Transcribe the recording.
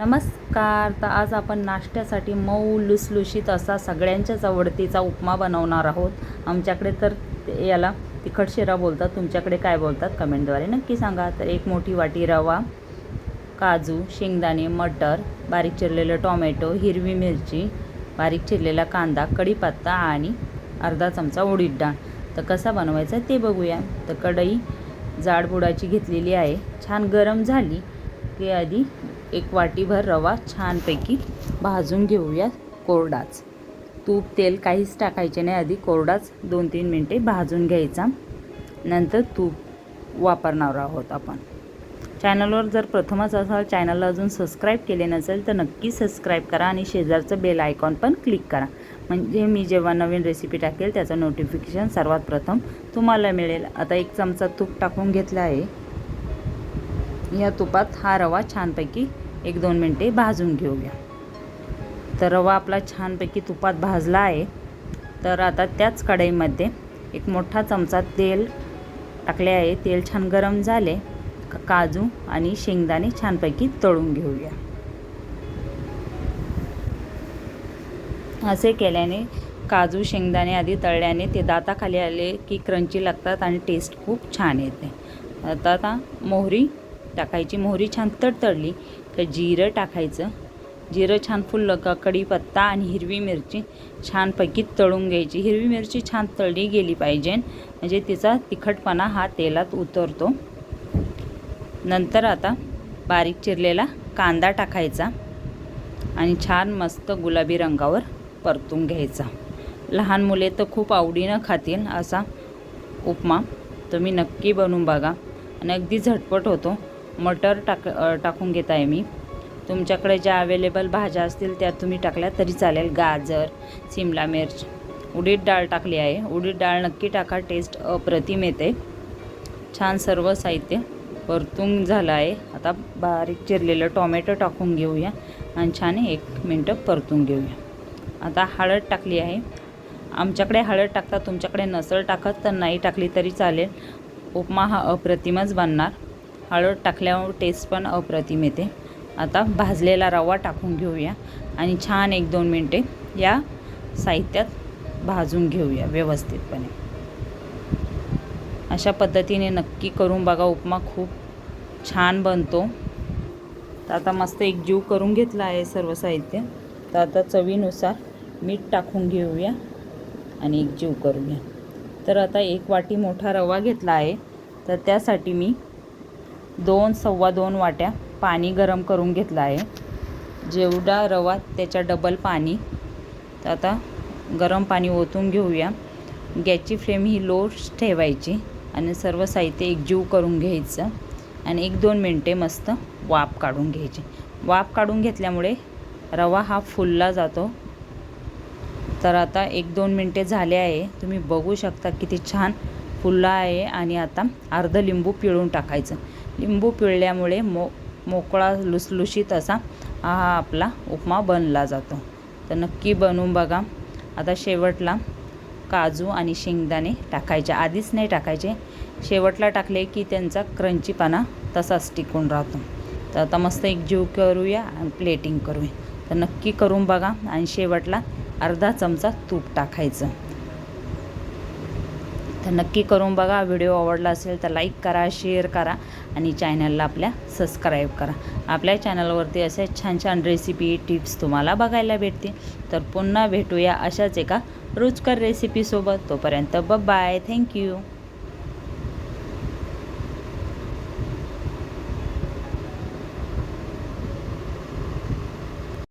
नमस्कार तर आज आपण नाश्त्यासाठी मऊ लुसलुशीत असा सगळ्यांच्याच आवडतीचा उपमा बनवणार आहोत. आमच्याकडे तर याला तिखट शिरा बोलतात. तुमच्याकडे काय बोलतात? कमेंटद्वारे नक्की सांगा. तर एक मोठी वाटी रवा काजू शेंगदाणे मटर बारीक चिरलेलं टोमॅटो हिरवी मिरची बारीक चिरलेला कांदा कढीपत्ता आणि अर्धा चमचा उडीद डाळ तर कसा बनवायचा ते बघूया. तर कढई जाडबुडाची घेतलेली आहे. छान गरम झाली की आधी एक वाटीभर रवा छानपैकी भाजून घेऊया कोरडाच. तूप तेल काहीच टाकायचे नाही. आधी कोरडाच दोन तीन मिनटे भाजून घ्यायचा. नंतर तूप वापरणार आहोत आपण. चॅनलवर जर प्रथमच असाल चॅनलला अजून सबस्क्राईब केले नसेल तर नक्की सबस्क्राईब करा आणि शेजारचं बेल आयकॉन पण क्लिक करा. म्हणजे मी जेव्हा नवीन रेसिपी टाकेल त्याचं नोटिफिकेशन सर्वात प्रथम तुम्हाला मिळेल. आता एक चमचा तूप टाकून घेतला आहे. या तुपात हा रवा छानपैकी एक दोन मिनटे भाजून घेऊया. तर रवा आपला छानपैकी तुपात भाजला आहे. तर आता त्याच कढईमध्ये एक मोठा चमचा तेल टाकले आहे. तेल छान गरम झाले. काजू आणि शेंगदाणे छानपैकी तळून घेऊया. असे केल्याने काजू शेंगदाणे आधी तळल्याने ते दाताखाली आले की क्रंची लागतात आणि टेस्ट खूप छान येते. आता आता मोहरी टाकायची. मोहरी छान तडतडली तर जिरं टाकायचं. जिरं छान फुललं का कढीपत्ता आणि हिरवी मिरची छानपैकी तळून घ्यायची. हिरवी मिरची छान तळली गेली पाहिजे. म्हणजे तिचा तिखटपणा हा तेलात उतरतो. नंतर आता बारीक चिरलेला कांदा टाकायचा आणि छान मस्त गुलाबी रंगावर परतून घ्यायचा. लहान मुले तर खूप आवडीनं खातील असा उपमा तुम्ही नक्की बनवून बघा. आणि अगदी झटपट होतो. मटर टाक टाकून घेत आहे मी. तुमच्याकडे ज्या अवेलेबल भाज्या असतील त्या तुम्ही टाकल्या तरी चालेल. गाजर सिमला मिर्च उडीद डाळ टाकली आहे. उडीद डाळ नक्की टाका टेस्ट अप्रतिम येते. छान सर्व साहित्य परतून झालं आहे. आता बारीक चिरलेलं टोमॅटो टाकून घेऊया आणि छान एक मिनटं परतून घेऊया. आता हळद टाकली आहे. आमच्याकडे हळद टाकता तुमच्याकडे नसळ टाकत तर नाही टाकली तरी चालेल. उपमा हा अप्रतिमच बनणार. हळद टाकल्यावर टेस्ट पण अप्रतिम येते. आता भाजलेला रवा टाकून घेऊया आणि छान एक दोन मिनटे या साहित्यात भाजून घेऊया व्यवस्थितपणे. अशा पद्धतीने नक्की करून बघा उपमा खूप छान बनतो. तर आता मस्त एक जीव करून घेतला आहे सर्व साहित्य. तर आता चवीनुसार मीठ टाकून घेऊया आणि एक जीव करूया. तर आता एक वाटी मोठा रवा घेतला आहे. तर त्यासाठी मी दोन सव्वा दोन वाट्या पाणी गरम करून घेतलं आहे. जेवढा रवा त्याच्या डबल पाणी. तर आता गरम पाणी ओतून घेऊया. गॅसची फ्लेम ही लो ठेवायची आणि सर्व साहित्य एकजीव करून घ्यायचं आणि एक दोन मिनटे मस्त वाफ काढून घ्यायची. वाफ काढून घेतल्यामुळे रवा हा फुलला जातो. तर आता एक दोन मिनटे झाले आहे. तुम्ही बघू शकता किती छान फुलला आहे आणि आता अर्ध लिंबू पिळून टाकायचं. लिंबू पिळल्यामुळे मो मोकळा लुसलुशीत असा हा आपला उपमा बनला जातो. तर नक्की बनवून बघा. आता शेवटला काजू आणि शेंगदाणे टाकायचे. आधीच नाही टाकायचे. शेवटला टाकले की त्यांचा क्रंचीपणा तसाच टिकून राहतो. तर आता मस्त एक जीव करूया आणि प्लेटिंग करूया. तर नक्की करून बघा आणि शेवटला अर्धा चमचा तूप टाकायचं. तर नक्की करून बघा. व्हिडिओ आवडला असेल तर लाईक करा शेअर करा. आणि चॅनलला आपल्या सबस्क्राईब करा. आपल्या चॅनलवरती असे छान छान रेसिपी टिप्स तुम्हाला बघायला भेटतील. तर पुन्हा भेटूया अशाच एका रुचकर रेसिपीसोबत तोपर्यंत ब बाय थँक्यू